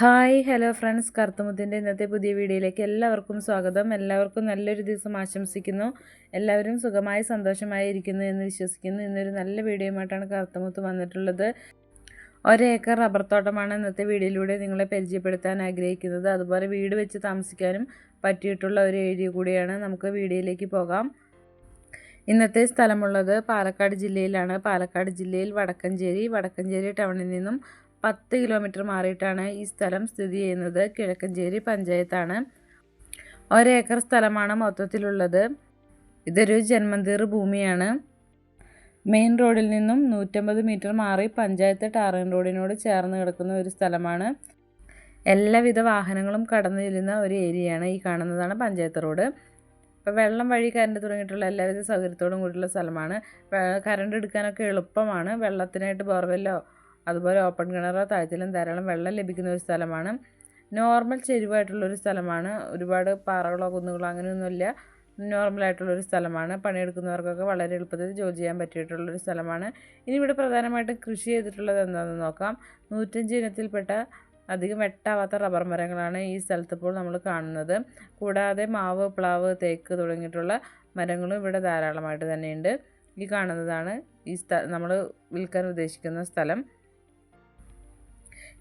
Hi hello friends. കറുത്തമുത്തിന്റെ ഇന്നത്തെ പുതിയ വീഡിയോയിലേക്ക് എല്ലാവർക്കും സ്വാഗതം. എല്ലാവർക്കും നല്ലൊരു ദിവസം ആശംസിക്കുന്നു. എല്ലാവരും സുഖമായി സന്തോഷമായി ഇരിക്കുന്നു എന്ന് വിശ്വസിക്കുന്നു. ഇന്നൊരു നല്ല വീഡിയോയുമായിട്ടാണ് കറുത്തമുത്ത് വന്നിട്ടുള്ളത്. ഒരേക്കർ റബ്ബർ തോട്ടമാണ് ഇന്നത്തെ വീഡിയോയിലൂടെ നിങ്ങളെ പരിചയപ്പെടുത്താൻ ആഗ്രഹിക്കുന്നത്. അതുപോലെ വീട് വെച്ച് താമസിക്കാനും പറ്റിയിട്ടുള്ള ഒരു ഏരിയ കൂടിയാണ് നമുക്ക് വീഡിയോയിലേക്ക് പോകാം. ഇന്നത്തെ സ്ഥലമുള്ളത് പാലക്കാട് ജില്ലയിലാണ്. പാലക്കാട് ജില്ലയിൽ വടക്കഞ്ചേരി. വടക്കഞ്ചേരി ടൗണിൽ നിന്നും പത്ത് കിലോമീറ്റർ മാറിയിട്ടാണ് ഈ സ്ഥലം സ്ഥിതി ചെയ്യുന്നത്. കിഴക്കഞ്ചേരി പഞ്ചായത്താണ്. ഒരേക്കർ സ്ഥലമാണ് മൊത്തത്തിലുള്ളത്. ഇതൊരു ജന്മന്തീർ ഭൂമിയാണ്. മെയിൻ റോഡിൽ നിന്നും നൂറ്റമ്പത് മീറ്റർ മാറി പഞ്ചായത്ത് ടാറിൻ റോഡിനോട് ചേർന്ന് കിടക്കുന്ന ഒരു സ്ഥലമാണ്. എല്ലാവിധ വാഹനങ്ങളും കടന്നു ചെല്ലുന്ന ഒരു ഏരിയയാണ് ഈ കാണുന്നതാണ് പഞ്ചായത്ത് റോഡ്. ഇപ്പോൾ വെള്ളം വഴി കറണ്ട് തുടങ്ങിയിട്ടുള്ള എല്ലാവിധ സൗകര്യത്തോടും കൂടിയുള്ള സ്ഥലമാണ്. കറണ്ട് എടുക്കാനൊക്കെ എളുപ്പമാണ്. വെള്ളത്തിനായിട്ട് ബോർവെല്ലോ അതുപോലെ ഓപ്പൺ കിണറോ താഴ്ത്തിലും ധാരാളം വെള്ളം ലഭിക്കുന്ന ഒരു സ്ഥലമാണ്. നോർമൽ ചെരുവായിട്ടുള്ളൊരു സ്ഥലമാണ്. ഒരുപാട് പാറകളോ കുന്നുകളോ അങ്ങനെയൊന്നുമില്ല. നോർമലായിട്ടുള്ളൊരു സ്ഥലമാണ്. പണിയെടുക്കുന്നവർക്കൊക്കെ വളരെ എളുപ്പത്തിൽ ജോലി ചെയ്യാൻ പറ്റിയിട്ടുള്ളൊരു സ്ഥലമാണ്. ഇനി ഇവിടെ പ്രധാനമായിട്ടും കൃഷി ചെയ്തിട്ടുള്ളത് എന്താണെന്ന് നോക്കാം. നൂറ്റഞ്ച് ഇനത്തിൽപ്പെട്ട അധികം വെട്ടാവാത്ത റബ്ബർ മരങ്ങളാണ് ഈ സ്ഥലത്ത് ഇപ്പോൾ നമ്മൾ കാണുന്നത്. കൂടാതെ മാവ് പ്ലാവ് തേക്ക് തുടങ്ങിയിട്ടുള്ള മരങ്ങളും ഇവിടെ ധാരാളമായിട്ട് തന്നെയുണ്ട്. ഈ കാണുന്നതാണ് ഈ സ്ഥ നമ്മൾ വിൽക്കാൻ ഉദ്ദേശിക്കുന്ന സ്ഥലം.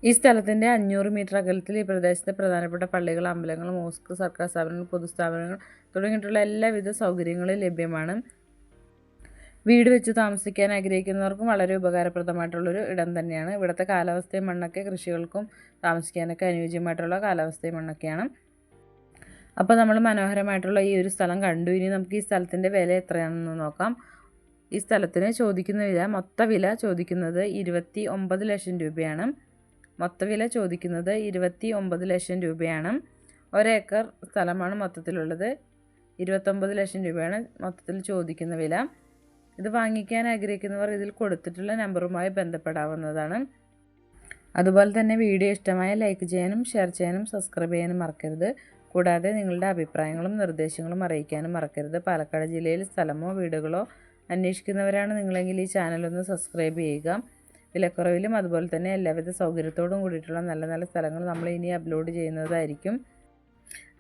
ഈ സ്ഥലത്തിന്റെ അഞ്ഞൂറ് മീറ്റർ അകലത്തിൽ ഈ പ്രദേശത്തെ പ്രധാനപ്പെട്ട പള്ളികൾ അമ്പലങ്ങൾ മോസ്ക് സർക്കാർ സ്ഥാപനങ്ങൾ പൊതുസ്ഥാപനങ്ങൾ തുടങ്ങിയിട്ടുള്ള എല്ലാവിധ സൗകര്യങ്ങളും ലഭ്യമാണ്. വീട് വെച്ച് താമസിക്കാൻ ആഗ്രഹിക്കുന്നവർക്കും വളരെ ഉപകാരപ്രദമായിട്ടുള്ളൊരു ഇടം തന്നെയാണ്. ഇവിടുത്തെ കാലാവസ്ഥയും മണ്ണൊക്കെ കൃഷികൾക്കും താമസിക്കാനൊക്കെ അനുയോജ്യമായിട്ടുള്ള കാലാവസ്ഥയും മണ്ണൊക്കെയാണ്. അപ്പോൾ നമ്മൾ മനോഹരമായിട്ടുള്ള ഈ ഒരു സ്ഥലം കണ്ടു. ഇനി നമുക്ക് ഈ സ്ഥലത്തിന്റെ വില എത്രയാണെന്ന് നോക്കാം. ഈ സ്ഥലത്തിന് ചോദിക്കുന്ന വില മൊത്ത വില ചോദിക്കുന്നത് ഇരുപത്തി ഒമ്പത് ലക്ഷം രൂപയാണ്. മൊത്തവില ചോദിക്കുന്നത് ഇരുപത്തി ഒമ്പത് ലക്ഷം രൂപയാണ്. ഒരേക്കർ സ്ഥലമാണ് മൊത്തത്തിലുള്ളത്. ഇരുപത്തൊമ്പത് ലക്ഷം രൂപയാണ് മൊത്തത്തിൽ ചോദിക്കുന്ന വില. ഇത് വാങ്ങിക്കാൻ ആഗ്രഹിക്കുന്നവർ ഇതിൽ കൊടുത്തിട്ടുള്ള നമ്പറുമായി ബന്ധപ്പെടാവുന്നതാണ്. അതുപോലെ തന്നെ വീഡിയോ ഇഷ്ടമായ ലൈക്ക് ചെയ്യാനും ഷെയർ ചെയ്യാനും സബ്സ്ക്രൈബ് ചെയ്യാനും മറക്കരുത്. കൂടാതെ നിങ്ങളുടെ അഭിപ്രായങ്ങളും നിർദ്ദേശങ്ങളും അറിയിക്കാനും മറക്കരുത്. പാലക്കാട് ജില്ലയിൽ സ്ഥലമോ വീടുകളോ അന്വേഷിക്കുന്നവരാണ് നിങ്ങളെങ്കിൽ ഈ ചാനലൊന്ന് സബ്സ്ക്രൈബ് ചെയ്യുക. വിലക്കുറവിലും അതുപോലെ തന്നെ എല്ലാവിധ സൗകര്യത്തോടും കൂടിയിട്ടുള്ള നല്ല നല്ല സ്ഥലങ്ങൾ നമ്മൾ ഇനി അപ്ലോഡ് ചെയ്യുന്നതായിരിക്കും.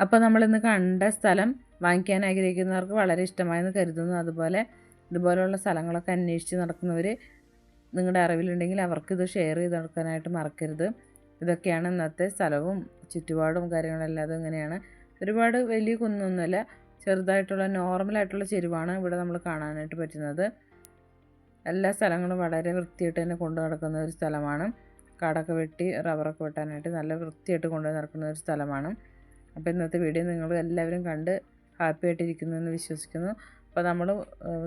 അപ്പോൾ നമ്മളിന്ന് കണ്ട സ്ഥലം വാങ്ങിക്കാൻ ആഗ്രഹിക്കുന്നവർക്ക് വളരെ ഇഷ്ടമായെന്ന് കരുതുന്നു. അതുപോലെ ഇതുപോലെയുള്ള സ്ഥലങ്ങളൊക്കെ അന്വേഷിച്ച് നടക്കുന്നവർ നിങ്ങളുടെ അറിവിലുണ്ടെങ്കിൽ അവർക്കിത് ഷെയർ ചെയ്ത് കൊടുക്കാനായിട്ട് മറക്കരുത്. ഇതൊക്കെയാണ് ഇന്നത്തെ സ്ഥലവും ചുറ്റുപാടും കാര്യങ്ങളെല്ലാം ഇങ്ങനെയാണ്. ഒരുപാട് വലിയ കുന്നൊന്നുമല്ല ചെറുതായിട്ടുള്ള നോർമലായിട്ടുള്ള ചെരുവാണ് ഇവിടെ നമ്മൾ കാണാനായിട്ട് പറ്റുന്നത്. എല്ലാ സ്ഥലങ്ങളും വളരെ വൃത്തിയായിട്ട് തന്നെ കൊണ്ടു നടക്കുന്ന ഒരു സ്ഥലമാണ്. കാടൊക്കെ വെട്ടി റബ്ബറൊക്കെ വെട്ടാനായിട്ട് നല്ല വൃത്തിയായിട്ട് കൊണ്ടു നടക്കുന്ന ഒരു സ്ഥലമാണ്. അപ്പോൾ ഇന്നത്തെ വീഡിയോ നിങ്ങൾ എല്ലാവരും കണ്ട് ഹാപ്പി ആയിട്ടിരിക്കുന്നു എന്ന് വിശ്വസിക്കുന്നു. അപ്പോൾ നമ്മൾ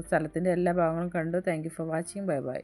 സ്ഥലത്തിന്റെ എല്ലാ ഭാഗങ്ങളും കണ്ടു. Thank for watching. Bye bye.